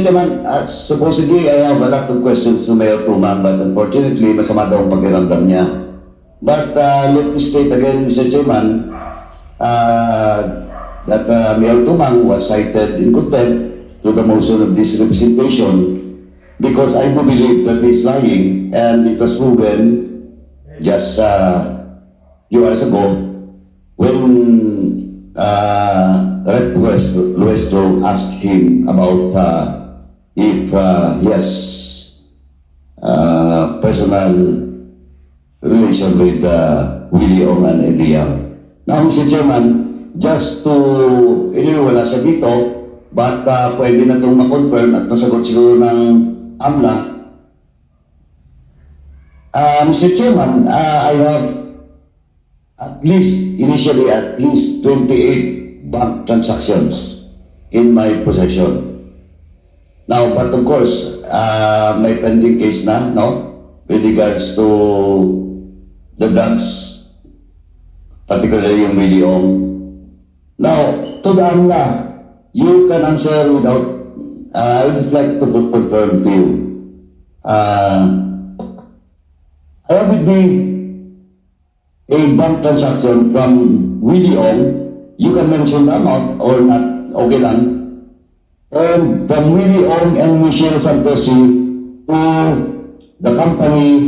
Gentlemen, uh, supposedly I have a lot of questions to Mayor Tuman, but unfortunately, masama daw ang pakiramdam niya. But uh, let me state again, Mr. Chairman, uh, that uh, Mayor Tumang was cited in contempt to the motion of this representation because I do believe that he's lying and it was proven just uh, few hours ago when uh, Rep. Lues- Luestro asked him about uh, if uh, he uh, personal relation with uh, Willie Ong and Eddie Yang. Now, Mr. Chairman, just to, anyway, wala siya dito, but uh, pwede na itong makonfirm at masagot siguro ng AMLA. Uh, Mr. Chairman, uh, I have at least, initially at least 28 bank transactions in my possession. Now, but of course, uh, may pending case na, no? With regards to the drugs, particularly yung Ong. Now, to the AMLA, you can answer without, uh, I would just like to confirm to you. Uh, I have with me a bank transaction from Willie Ong, you can mention the amount or not, okay lang. And from Willie Ong and Michelle Santosi to the company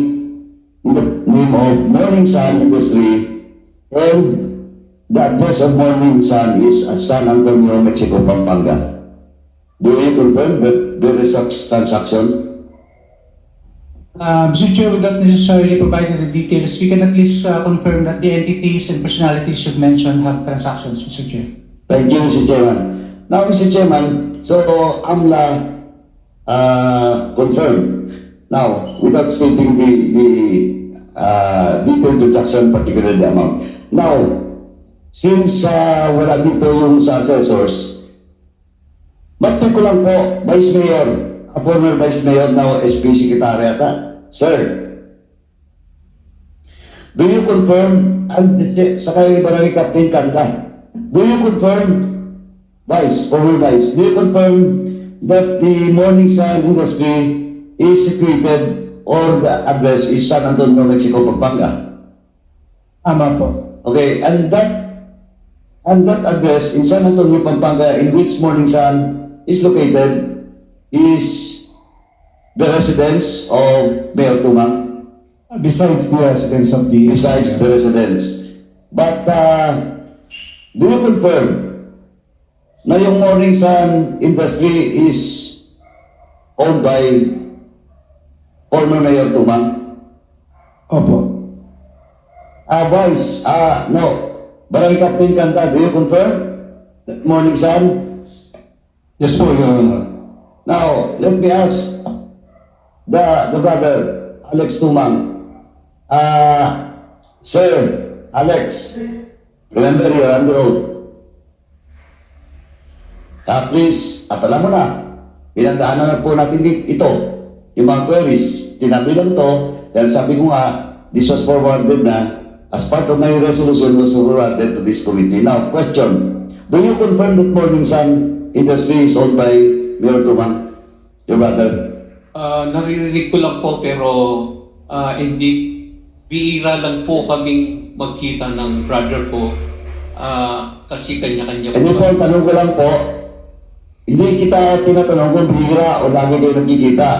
in the name of Morning Sun Industry and the address of Morning Sun is at San Antonio, Mexico, Pampanga. Do you confirm that there is such transaction? Uh, Mr. Chair, without necessarily providing the details, we can at least uh, confirm that the entities and personalities you've mentioned have transactions, Mr. Chair. Thank you, Mr. Chairman. Now, Mr. Chairman, so AMLA uh, confirmed. Now, without stating the, the uh, detailed transaction, particularly the amount. Now, since uh, wala dito yung sa assessors, Ba't ko lang po, Vice Mayor, a former Vice Mayor, now SP Secretary ata. Sir, do you confirm, and sa kay Barangay Captain Kanda, do you confirm, Vice, former Vice, do you confirm that the Morning Sun Industry is situated or the address is San Antonio, Mexico, Pampanga? Ama po. Okay, and that and that address in San Antonio, Pampanga, in which Morning Sun is located, is the residence of Mayor Tumang, Besides the residents of the... besides the residence. But uh, do you confirm na yung Morning Sun industry is owned by former Mayor Tumang? Opo. Ah, Vice, ah, no. Barangay Captain Kanta, do you confirm? that Morning Sun? Yes po, Your Honor. Now, let me ask the, the brother, Alex Tumang. Uh, sir, Alex, remember you're on the Ah, please, at alam mo na, pinagdaanan na po natin ito, yung mga queries. Tinabi lang to, dahil sabi ko nga, this was forwarded na, as part of my resolution was forwarded to this committee. Now, question, do you confirm that Morning Sun Industry is owned by Mayor Tumang, your brother? Ah, naririnig ko lang po pero ah, hindi biira lang po kaming magkita ng brother ko Ah, kasi kanya-kanya Ano po, po. ang tanong ko lang po, hindi kita tinatanong kung bihira o lagi kayo nagkikita.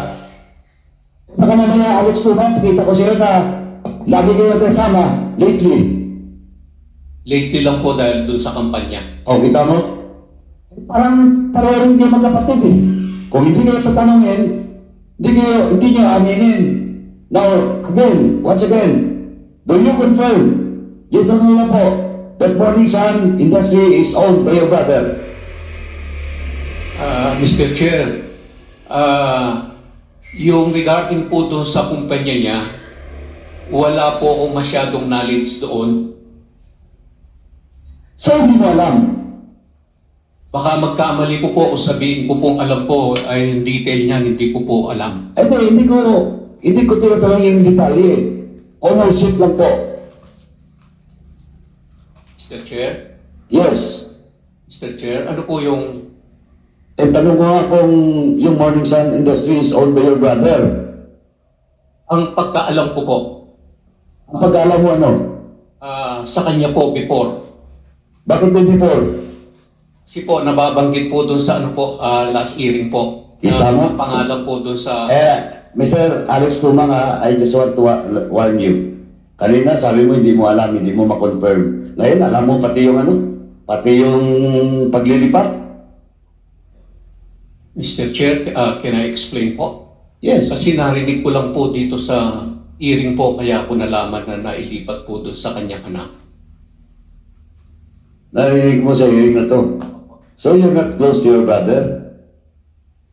Baka mamaya, Alex Tuman, kita ko sa'yo na lagi kayo nagkasama lately. Lately lang po dahil dun sa kampanya. O, kita mo? Parang pareho rin kayo magkapatid eh. Kung hindi kayo tatanungin, hindi kayo, hindi nyo aminin. Now, again, once again, do you confirm, yes or no po, that Morning Sun Industry is owned by your brother? Ah, Mr. Chair, ah, yung regarding po doon sa kumpanya niya, wala po akong masyadong knowledge doon. So, hindi mo alam. Baka magkamali ko po kung sabihin ko pong alam ko ay yung detail niyan, hindi ko po alam. Ay, hindi, hindi ko, hindi ko tinatanong yung detalye. Ownership lang po. Mr. Chair, Yes. Mr. Chair, ano po yung Eh, tanong ko nga kung yung Morning Sun Industry is owned by your brother. Ang pagkaalam ko po, Ang pag-alam mo ano? ah, sa kanya po before, Bakit may before? kasi po nababanggit po doon sa ano po, ah, last hearing po, Kita mo? na pangalan po doon sa... Eh, Mr. Alex Tumang ha, I just want to wa- warn you. Kanina sabi mo hindi mo alam, hindi mo ma-confirm. Ngayon alam mo pati yung ano? Pati yung paglilipat? Mr. Chair, ah, can I explain po? Yes. Kasi narinig ko lang po dito sa hearing po, kaya ako nalaman na nailipat po doon sa kanyang anak. Narinig mo sa hearing na to. So you're not close to your brother?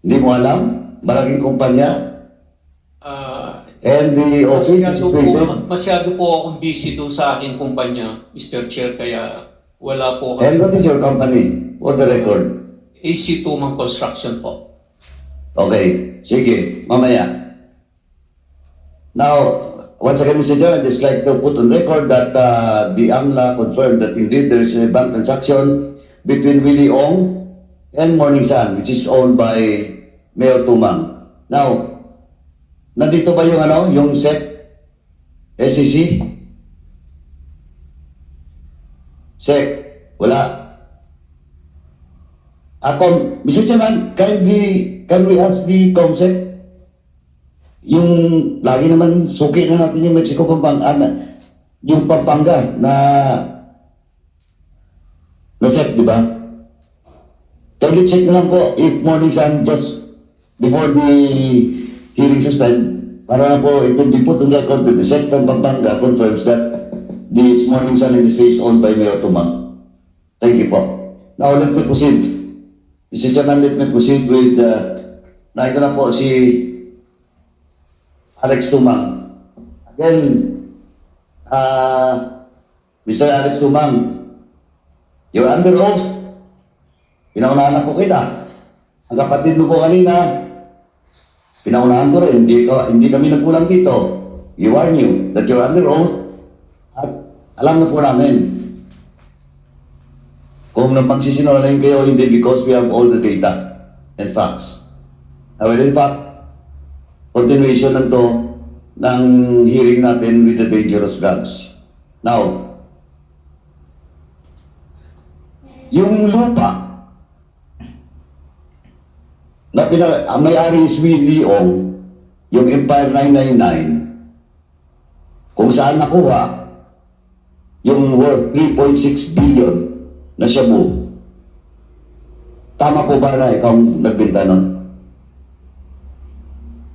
Hindi mo alam? Malaking kumpanya? Ah, And the is masyado, po, masyado po akong busy doon sa aking kumpanya, Mr. Chair, kaya wala po And what is your company? For the record. AC Tumang Construction po. Okay, sige, mamaya. Now, once again, Mr. Chair, I'd just like to put on record that uh, the AMLA confirmed that indeed there is a bank transaction between Willie Ong and Morning Sun, which is owned by Mayor Tumang. Now, nandito ba yung ano, yung SEC, SEC? SEC, wala. Ako, Mr. Chairman, we, can we ask the COMSEC? Yung lagi naman suki na natin yung Mexico Pampanga, ah, yung Pampanga na na set, di ba? Can we check na lang po if Morning Sun just before the hearing suspend para na po it will be put on record that the set from Pampanga confirms that this Morning Sun industry is owned by Mayor Tumang. Thank you po. Now let me proceed. Mr. Chairman, let me proceed with, uh, nakita na po si Alex Tumang. Again, uh, Mr. Alex Tumang, you're under oath. Pinaunahan na po kita. Ang kapatid mo po kanina, pinaunahan ko rin. Hindi, ko, hindi kami nagkulang dito. You are new that you're under oath. At alam na po namin, kung napagsisinungaling kayo, hindi because we have all the data and facts. I will in fact, continuation ng to ng hearing natin with the dangerous drugs. Now, yung lupa na pina, may-ari is Willie Ong, yung Empire 999, kung saan nakuha yung worth 3.6 billion na shabu. Tama po ba na ikaw ang nagbenta nun?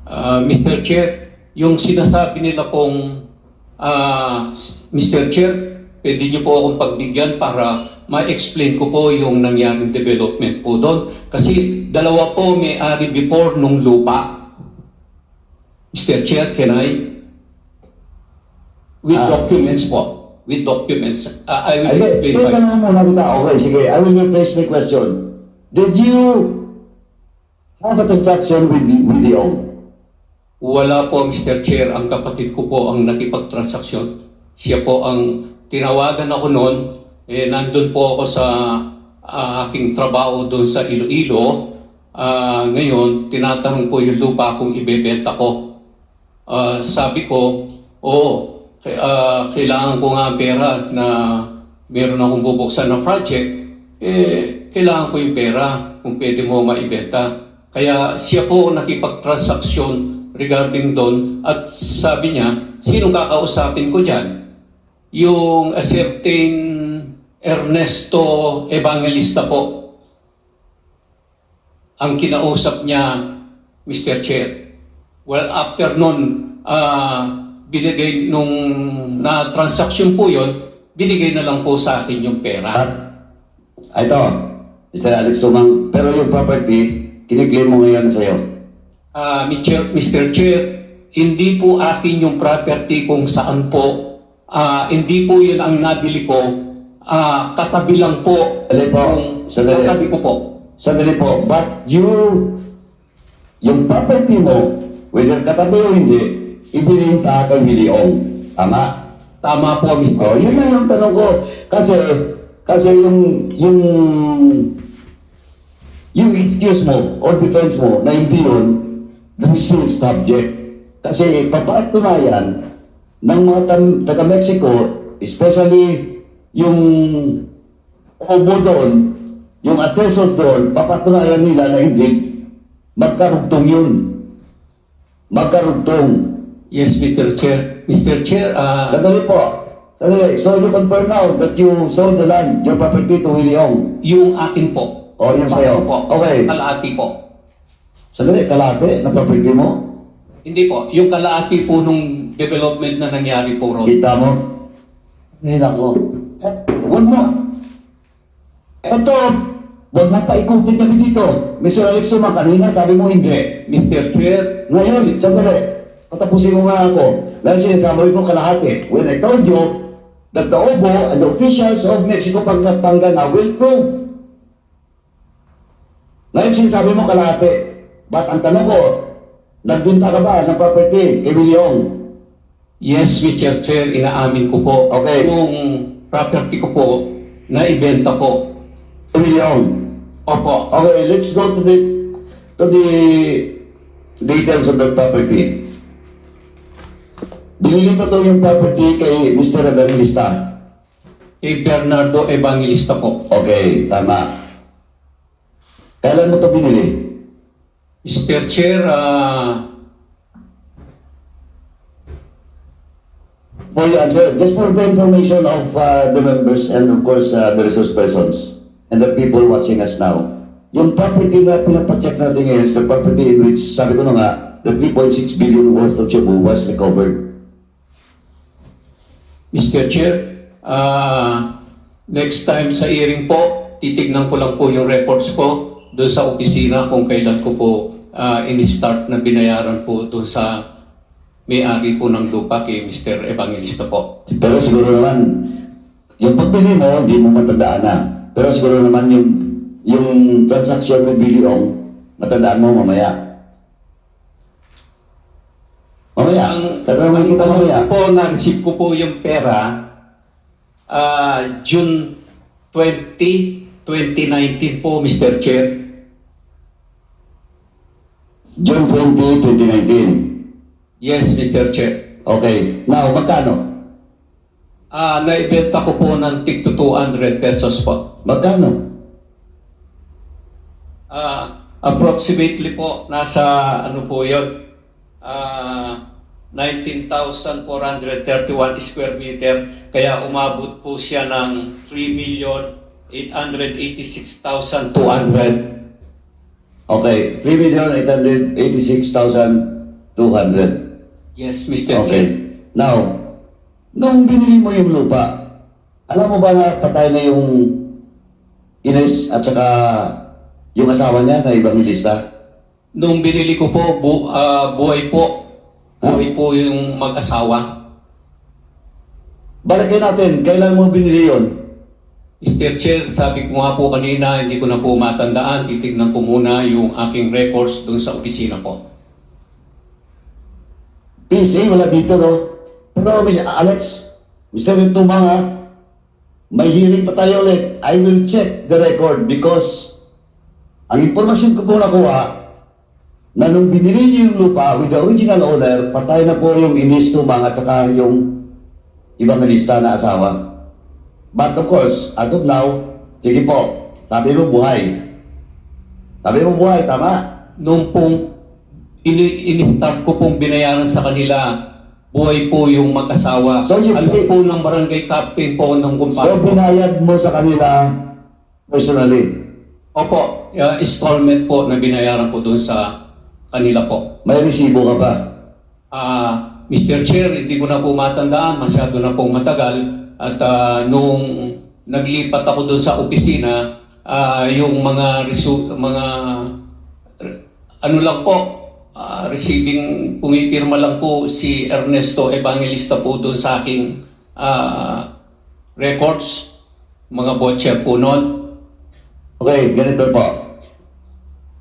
Ah, Mr. Chair, yung sinasabi nila pong ah, Mr. Chair, pwede niyo po akong pagbigyan para ma-explain ko po yung nangyaring development po doon. Kasi dalawa po may-ari before nung lupa. Mr. Chair, can I? With Ah. documents po. With documents. Ah, I will Ay, explain teka na muna kita. Okay, sige. I will rephrase my question. Did you have a transaction with the, with the Ong? Wala po, Mr. Chair. Ang kapatid ko po ang nakipagtransaksyon. Siya po ang tinawagan ako noon. Eh, nandun po ako sa ah, aking trabaho doon sa Iloilo. Ah, ngayon, tinatanong po yung lupa kung ibebenta ko. Ah, sabi ko, oo, ah, kailangan ko nga pera na meron akong bubuksan na project. Eh, kailangan ko yung pera kung pwede mo maibenta. Kaya siya po nakipagtransaksyon regarding doon at sabi niya, sino kakausapin ko dyan? Yung a certain Ernesto Evangelista po ang kinausap niya, Mr. Chair. Well, after nun, ah, binigay nung na-transaction po yon binigay na lang po sa akin yung pera. At, ito, Mr. Alex Tumang, pero yung property, kiniklaim mo ngayon sa'yo. Ah, Mr. Mr. Chair, hindi po akin yung property kung saan po. Ah, hindi po yun ang nabili ko. Ah, katabi lang po. Sandali po. Yung Sandali. katabi ko po. Sandali po, but you, yung property mo, whether katabi o hindi, ibininta kay Willie Ong. Tama? Tama po, Mr. Yun na yung tanong ko. Kasi, kasi yung, yung, yung excuse mo or defense mo na hindi yun, then still subject. Kasi papatunayan ng mga taga-Mexico, especially yung obo doon, yung assessors doon, papatunayan nila na hindi magkarugtong yun. Magkarugtong. Yes, Mr. Chair. Mr. Chair, ah, Sandali po. Sandali. So you confirm now that you sold the land, your property to Willie Ong. yung akin po. O, yung sa'yo. po. Okay. Kalahati po. Sandali, kalate na property mo. Hindi po. Yung kalahati po nung development na nangyari po ron. Kita mo. Ngayon ako. Eh, huwag mo. Eto, huwag mo pa ikutin kami dito. Mr. Alex Suma, kanina sabi mo hindi. Mr. Chair, Ngayon, sandali. Patapusin mo nga ako. Dahil sinasabi mo kalahati. When I told you that the OBO and the officials of Mexico Pang- Pangana will prove. Ngayon sinasabi mo kalahati. Ba't ang tanong ko, nagbinta ka ba ng property kay William? yes, Mr. Chair, inaamin ko po. Okay. Yung property ko po, na ibenta po. William. Opo. Okay, let's go to the to the details of the property. Pa to yung property kay Mr. Evangelista. Kay Bernardo Evangelista po. Okay, tama. Kailan mo to binili? Mr. Chair, ah, For your answer, just for the information of uh, the members and of course uh, the resource persons and the people watching us now. Yung property na pinapacheck natin ngayon the property in which, sabi ko na nga, the 3.6 billion worth of Cebu was recovered. Mr. Chair, ah, next time sa hearing po, titignan ko lang po yung records ko doon sa opisina kung kailan ko po ah, in-start na binayaran po doon sa may-ari po ng lupa kay Mr. Evangelista po. Pero siguro naman, yung pagbili mo, hindi mo matandaan na. Pero siguro naman yung yung transaction with Billy Ong, matandaan mo mamaya. Mamaya, tatanungin kita mamaya. po, na-receive ko po yung pera ah, June 20, 2019 po, Mr. Chair. June 20, 2019. Yes, Mr. Chair. Okay. Now, magkano? Ah, naibenta ko po ng tig to 200 pesos po. Magkano? Ah, approximately po nasa ano po 'yon? Ah, 19,431 square meter kaya umabot po siya ng 3,886,200. Okay. 3,886,200. Yes, Mr. Okay. Chair. Now, nung binili mo yung lupa, alam mo ba na patay na yung Ines at saka yung asawa niya na ibang ilista? Nung binili ko po bu, ah, buhay po. Buhay po yung mag-asawa. Balikin natin, kailan mo binili yon? Mr. Chair, sabi ko nga po kanina, hindi ko na po matandaan. Titignan ko muna yung aking records doon sa opisina po. PSA, wala dito, no? Pero, Mr. Alex, Mr. Tumanga, may hearing pa tayo ulit. I will check the record because ang impormasyon ko po nakuha na nung binili niyo yung lupa with the original owner, patay na po yung Inis Tumanga at saka yung ibang lista na asawa. But of course, as of now, sige po, sabi mo buhay. Sabi mo buhay, tama? Nung pong ini ini-start ko pong binayaran sa kanila, buhay po yung mag-asawa. So, you Alam po ng barangay captain po ng So, kumpanya. binayad mo sa kanila personally. Opo, uh, installment po na binayaran ko doon sa kanila po. May resibo ka pa. Ah, Mr. Chair, hindi ko na po matandaan, masyado na pong matagal. At ah, nung naglipat ako doon sa opisina, ah, yung mga resu- mga ano lang po, ah, receiving pumipirma lang po si Ernesto Evangelista po doon sa aking ah, records, mga botcher po noon. Okay, ganito po.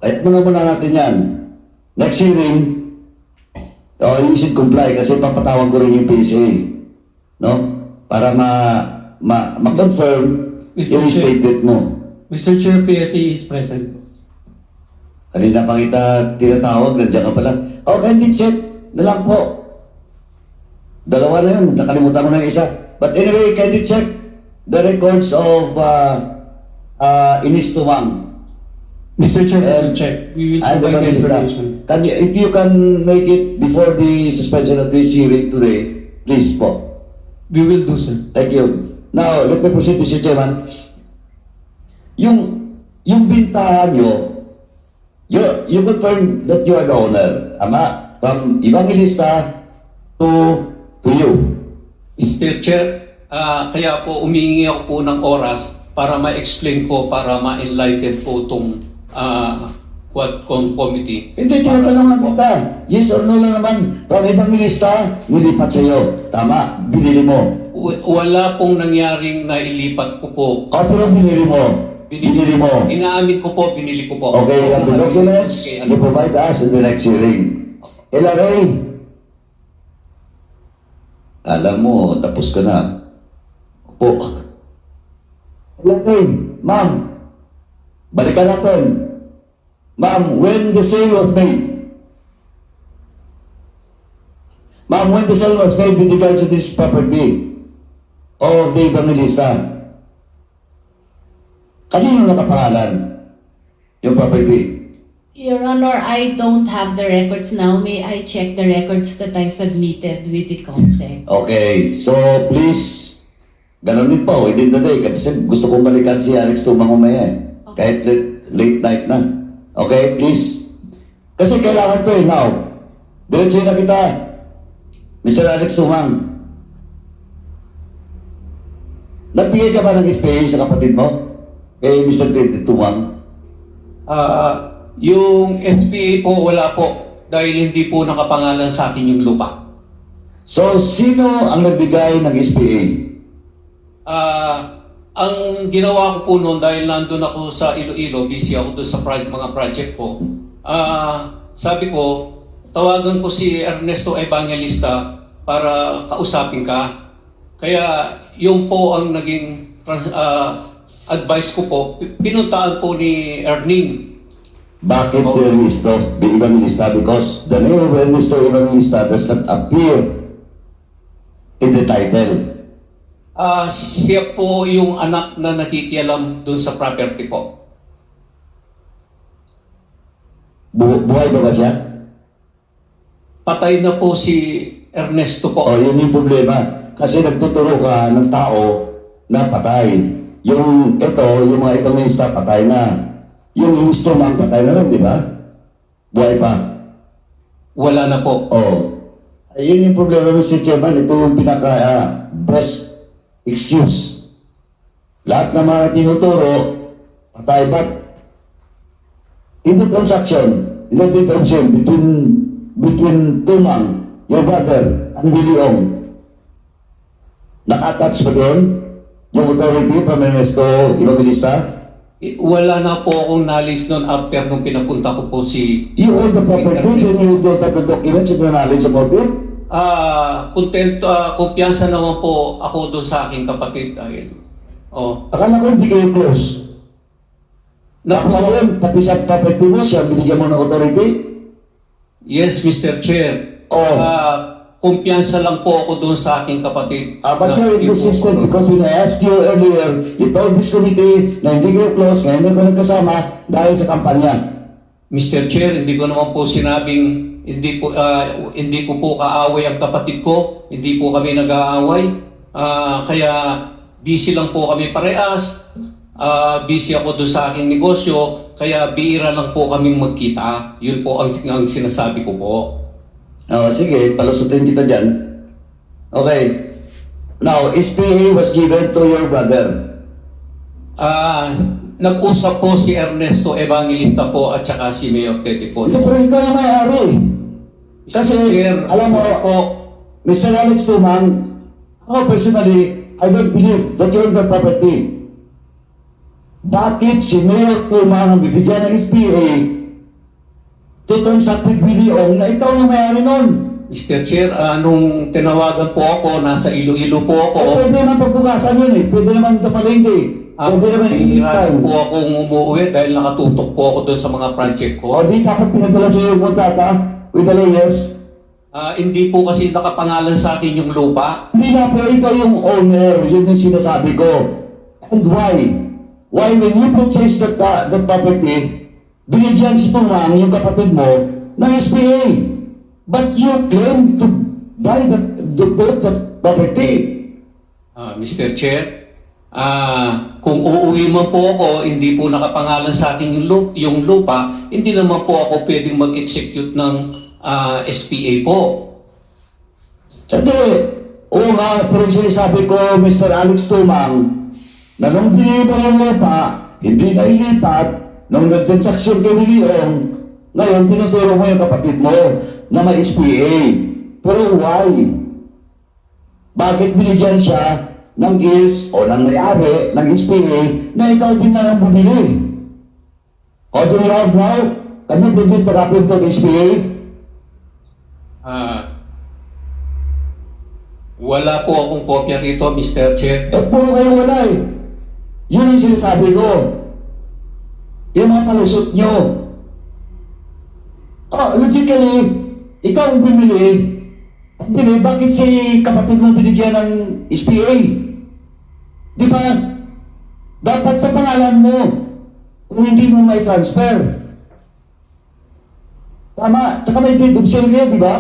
Kahit muna muna natin yan. Next hearing, oh, should comply kasi papatawag ko rin yung PSA. No? Para ma, ma, ma-confirm yung statement mo. Mr. Chair, PSA is present. Kanina pa kita tinatawag, nandiyan ka pala. Oh, kindly check na lang po. Dalawa na yun, nakalimutan ko na yung isa. But anyway, kindly check the records of uh, uh, Inis Tumang. Mr. Chair, we will check. We will provide the information. Can you, if you can make it before the suspension of this hearing today, please po. We will do, sir. Thank you. Now, let me proceed, Mr. Chairman. Yung, yung bintahan nyo, you, you confirm that you are the owner. Ama, from Evangelista to, to you. Mr. Chair, ah, kaya po umihingi ako po ng oras para ma-explain ko, para ma-enlighten po itong uh, quad com committee. Hindi, tinatanungan kita. Yes or no lang naman. From Evangelista, nilipat sa'yo. Tama, binili mo. W- wala pong nangyaring nailipat ko po. Copy ng binili mo. Binili mo. Inaamin ko po, binili ko po. Okay, you have the documents, Okay, you provide us in the next hearing. LRA. Alam mo, tapos ka na. Opo. LRA, ma'am. Balikan natin. Ma'am, when the sale was made, Ma'am, when the sale was made with regards to this property of the Evangelista, kanino nakapangalan yung property? Your Honor, I don't have the records now. May I check the records that I submitted with the consent? Okay, so please, ganun din po, within the day, kasi gusto kong balikan si Alex Tumang mamaya eh. Kahit late, late night na. Okay, please. Kasi kailangan ko eh, now. Diretso na kita. Mr. Alex Tumang. Nagbigay ka ba ng SPA sa kapatid mo? Kay Mr. Tumang? Ah, yung SPA po, wala po. Dahil hindi po nakapangalan sa akin yung lupa. So, sino ang nagbigay ng SPA? Ah, ang ginawa ko po noon dahil nandun ako sa Iloilo, busy ako doon sa proj- mga project ko. Ah, sabi ko, tawagan ko si Ernesto Evangelista para kausapin ka. Kaya yung po ang naging ah, advice ko po, pinuntaan po ni Erning. Bakit si Ernesto, the Evangelista? Because the name of Ernesto Evangelista does not appear in the title. Ah, siya po yung anak na nakikialam doon sa property po. Bu- buhay ba ba siya? Patay na po si Ernesto po. O, yun yung problema. Kasi nagtuturo ka ng tao na patay. Yung ito, yung mga Evangelista, patay na. Yung instrument, patay na rin, di ba? Buhay pa. Wala na po. Oh. Ayun yung problema, Mr. Chairman. Ito yung pinaka ah, best excuse. Lahat ng mga tinuturo, patay. In the transaction, the transaction between between Tumang, your brother, and Willie Ong, naka-attach ba doon yung authority from Ernesto? Eh, Wala na po akong knowledge noon after nung pinapunta ko po si... You own the property, then you don't have the documents and the knowledge about it? Ah, content, ah, kumpiyansa naman po ako doon sa aking kapatid dahil... Oh, Akala ko hindi kayo close. na, Tapos ngayon, pati sa property mo siya, binigyan mo ng authority? yes, Mr. Chair. Oh. Ah, kumpiyansa lang po ako doon sa aking kapatid. Ah, but you're inconsistent because when I asked you earlier, you told this committee na hindi kayo close, ngayon hindi ko nagkasama dahil sa kampanya. Mr. Chair, hindi ko naman po sinabing hindi po ah, hindi ko po kaaway ang kapatid ko, hindi po kami nag-aaway. Ah, kaya busy lang po kami parehas. Ah, busy ako doon sa aking negosyo, kaya bihira lang po kaming magkita. Yun po ang, ang sinasabi ko po. Oh, sige, palusutin kita dyan. Okay. Now, SPA was given to your brother. Ah, nag-usap po si Ernesto Evangelista po at saka si Mayor Tete po. Pero ikaw yung may-ari. Kasi, Chair, alam mo, po, Mr. Alex Tumang, ako personally, I don't believe that you own the property. Bakit si Mayor Tumang ang bibigyan ng SPA to transact with Willie Ong na ikaw yung may-ari nun? Mr. Chair, ah, nung tinawagan po ako, nasa Iloilo po ako. Eh, pwede naman pagbukasan yun eh. Pwede naman ito palengke. Ah, Pwede naman anytime. po akong umuwi dahil nakatutok po ako doon sa mga project ko. O di dapat pinadala sa iyo yung kontrata with the lawyers. Ah, hindi po kasi nakapangalan sa akin yung lupa. Hindi na, pero ikaw yung owner, yun yung sinasabi ko. And why? Why when you purchase that, uh, that property, binigyan si Tumang, yung kapatid mo, ng SPA. But you claim to buy that, to build that property. Ah, Mr. Chair, ah, kung uuwi man po ako, hindi po nakapangalan sa akin yung, lup- yung lupa, hindi naman po ako pwedeng mag-execute ng ah, SPA po. Sandali, oo nga, pero sinasabi ko, Mr. Alex Tumang, na nung binili yung lupa, hindi na ilipat, nung nag-transaction kay Leong, ngayon tinuturo mo yung kapatid mo na may SPA. Pero why? Bakit binigyan siya ng is o ng may-ari ng SPA na ikaw din na ang bumili? O do you have now? Can you produce the the SPA? Ah, wala po akong kopya rito, Mr. Chair. Eh, puro kayo wala eh. Yun ang sinasabi ko. Yung mga palusot nyo. Oh, logically, ikaw ang bumili. Bili, bakit si kapatid mo binigyan ng SPA? Di ba? Dapat sa pangalan mo. Kung hindi mo may transfer. Tama. Tsaka may deed of kayo, di ba?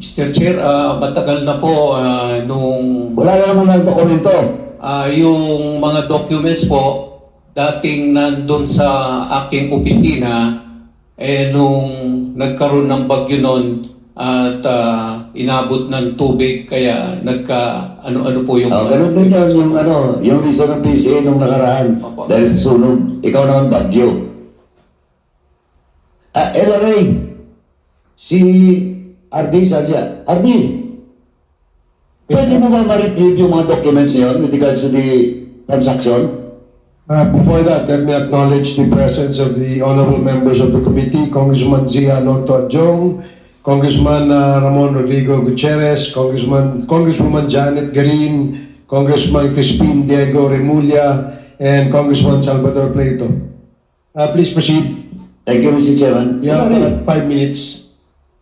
Mr. Chair, ah, matagal na po ah, nung Wala na naman ng dokumento. ah, yung mga documents po dating nandun sa aking opisina eh nung nagkaroon ng bagyo noon at ah, inabot ng tubig kaya nagka ano-ano po yung Oh, ganun din yun, yung ano, yung reason ng PCA nung nakaraan. Opo. Dahil sa sunog, ikaw naman bagyo. Ah, LRA, si Ardi Sadya. Ardi, pwede mo ba ma-retrieve yung mga documents na yun with regards to the transaction? Uh, before that, let me acknowledge the presence of the honorable members of the committee, Congressman Zia Alonto Adjong, Congressman uh, Ramon Rodrigo Gutierrez, Congressman, Congresswoman Janet Garin, Congressman Crispin Diego Remulla, and Congressman Salvador Plato. Uh, please proceed. Thank you, Mr. Chairman. You have LRA. uh, five minutes.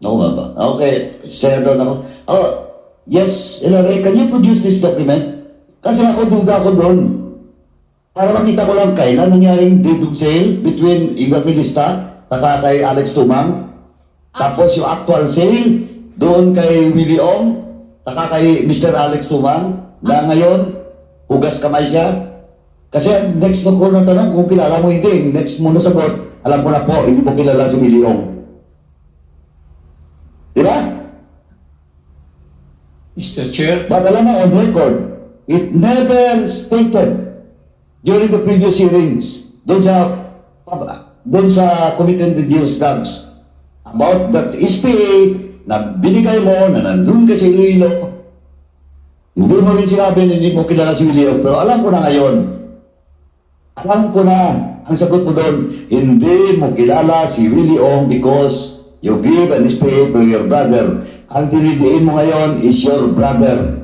No, nga ba? Okay, Senator ako. Oh, yes, LRA, can you produce this document? Kasi ako, duda ako doon. Para makita ko lang kailan nangyaring deed of sale between Evangelista saka kay Alex Tumang. Tapos yung actual sale doon kay Willie Ong saka kay Mr. Alex Tumang na ngayon, hugas kamay siya. Kasi next na ko na tanong kung kilala mo hindi. Next mo na sagot, alam ko na po, hindi mo kilala si Willie Ong. Di ba? Mr. Chair, But alam mo, on record, it never stated during the previous hearings, doon sa, doon sa Committee on the Deals Drugs, about that SPA na binigay mo, na nandun ka si Iloilo, hindi mo rin sinabi na hindi mo kilala si Iloilo, pero alam ko na ngayon, alam ko na, ang sagot mo doon, hindi mo kilala si Willie Ong because you give an SPA to your brother. Ang dinidiin mo ngayon is your brother.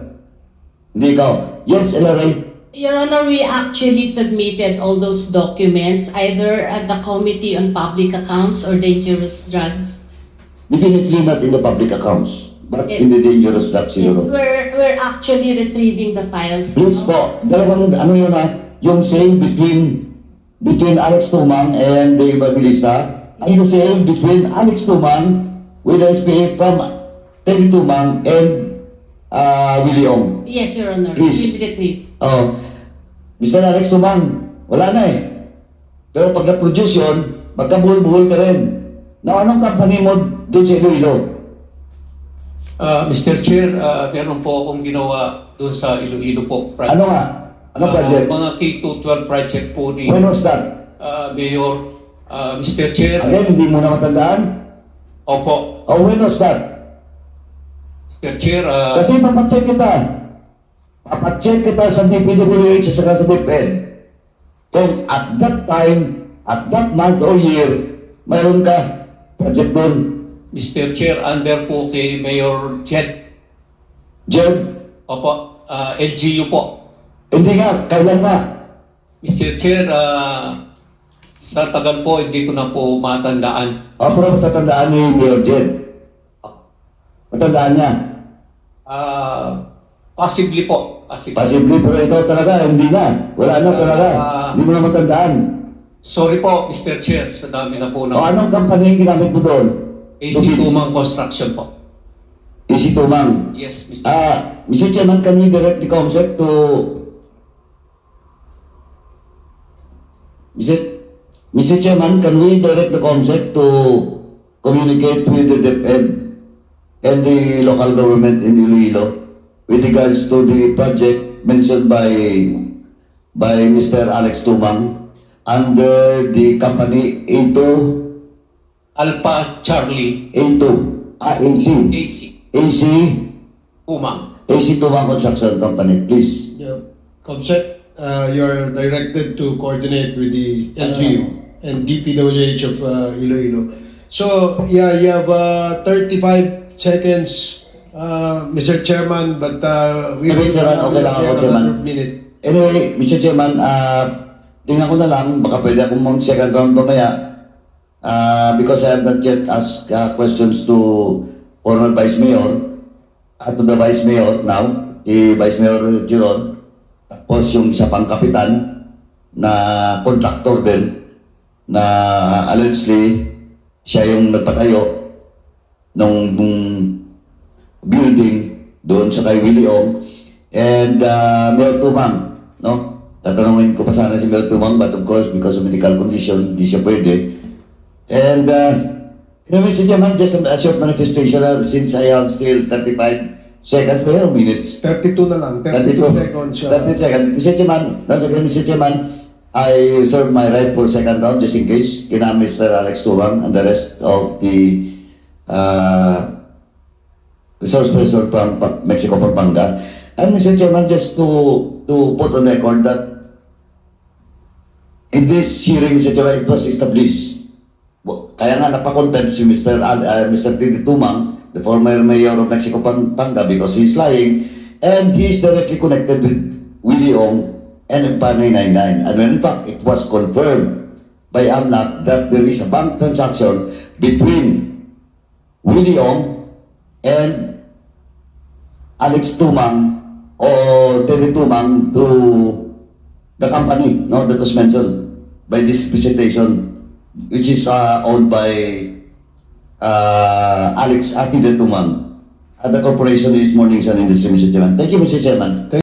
Hindi ikaw. Yes, LRA. Your Honor, we actually submitted all those documents either at the Committee on Public Accounts or Dangerous Drugs. Definitely not in the public accounts, but Eh, in the dangerous drugs, siguro. We're, we're actually retrieving the files. Please po, dalawang ano yun ha, yung sale between between Alex Tumang and the Evangelista, and the sale between Alex Tumang with the SPA from Teddy Tumang and uh, Willie Ong. Yes, Your Honor, Please. retrieve. Oh, Mr. Alex Tumang, wala na eh. Pero pag na-produce yun, magkabuhol-buhol ka rin. Na anong company mo doon sa Iloilo? ah, Mr. Chair, ah, meron po akong ginawa doon sa Iloilo po. Ano nga? Ano Ah, project? mga K-12 project po ni When was that? ah, Mayor ah, Mr. Chair. Again, hindi mo na matandaan? Opo, Oh, when was that? Mr. Chair, ah, Kasi papacheck kita. Papacheck kita sa DPWH at sa DepEd. Kung at that time, at that month or year, mayroon ka project doon. Mr. Chair, under po kay Mayor Jed. Jeb, Opo, ah, LGU po. Hindi nga, kailan na? Mr. Chair, ah, sa tagal po, hindi ko na po matandaan. O, pero matatandaan ni Mayor Jen. Matandaan niya. Ah, possibly po. Possibly. Possibly, pero ikaw talaga, hindi na. Wala na talaga. Ah. Hindi mo na matandaan. Sorry po, Mr. Chair, sa dami na po O, na. anong company yung ginamit mo doon? AC Tumang Construction po. Easy Tumang. Yes, Mr. Ah, Mr. Chairman, can we direct the concept to Mr. Mr. Chairman, can we direct the concept to communicate with the DepEd and the local government in Iloilo with regards to the project mentioned by by Mr. Alex Tumang under the company A2 Alpha Charlie A2 ah, AC AC AC Tumang. AC Tumang Construction Company, please. Yeah. Comsec, uh, you're directed to coordinate with the LGU and DPWH of uh, Iloilo. So, yeah, you have uh, 35 seconds, uh, Mr. Chairman, but uh, we will lang, uh, okay lang have Chairman. another minute. Anyway, Mr. Chairman, ah tingnan ko na lang, baka pwede akong mag second round mamaya. Ah, because I have not yet asked ah, questions to former Vice Mayor, at to the Vice Mayor now, si Vice Mayor Giron, tapos yung isa pang kapitan na contractor din, na allegedly siya yung nagpatayo nung, nung building doon sa kay Willie Ong and uh, Mayor Tumang, no? Tatanungin ko pa sana si Mayor Tumang but of course because of medical condition, hindi siya pwede. And uh, you know, Mr. Chairman, just a short manifestation uh, since I have still 35 seconds, well, minutes. 32 na lang, 32 seconds. uh, 30 seconds. Mr. Chairman, once again, Mr. Chairman, I reserve my right for second round just in case kina Mr. Alex Tuwang and the rest of the uh, resource person from Pa- Mexico, Pampanga. And Mr. Chairman, just to to put on record that in this hearing, Mr. Chairman, it was established. Kaya nga napakontent si Mr. Al, uh, Mr. Titi Tumang, the former mayor of Mexico, Pampanga, because he's lying, and he is directly connected with Willie Ong and Panay 99. And when in fact, it was confirmed by AMLAC that there is a bank transaction between Willie Ong and Alex Tumang or Terry Tumang through the company no, that was mentioned by this presentation, which is uh, owned by uh, Alex Atide Tumang. At the corporation is Morning Sun Industry, Mr. Chairman. Thank you, Mr. Chairman.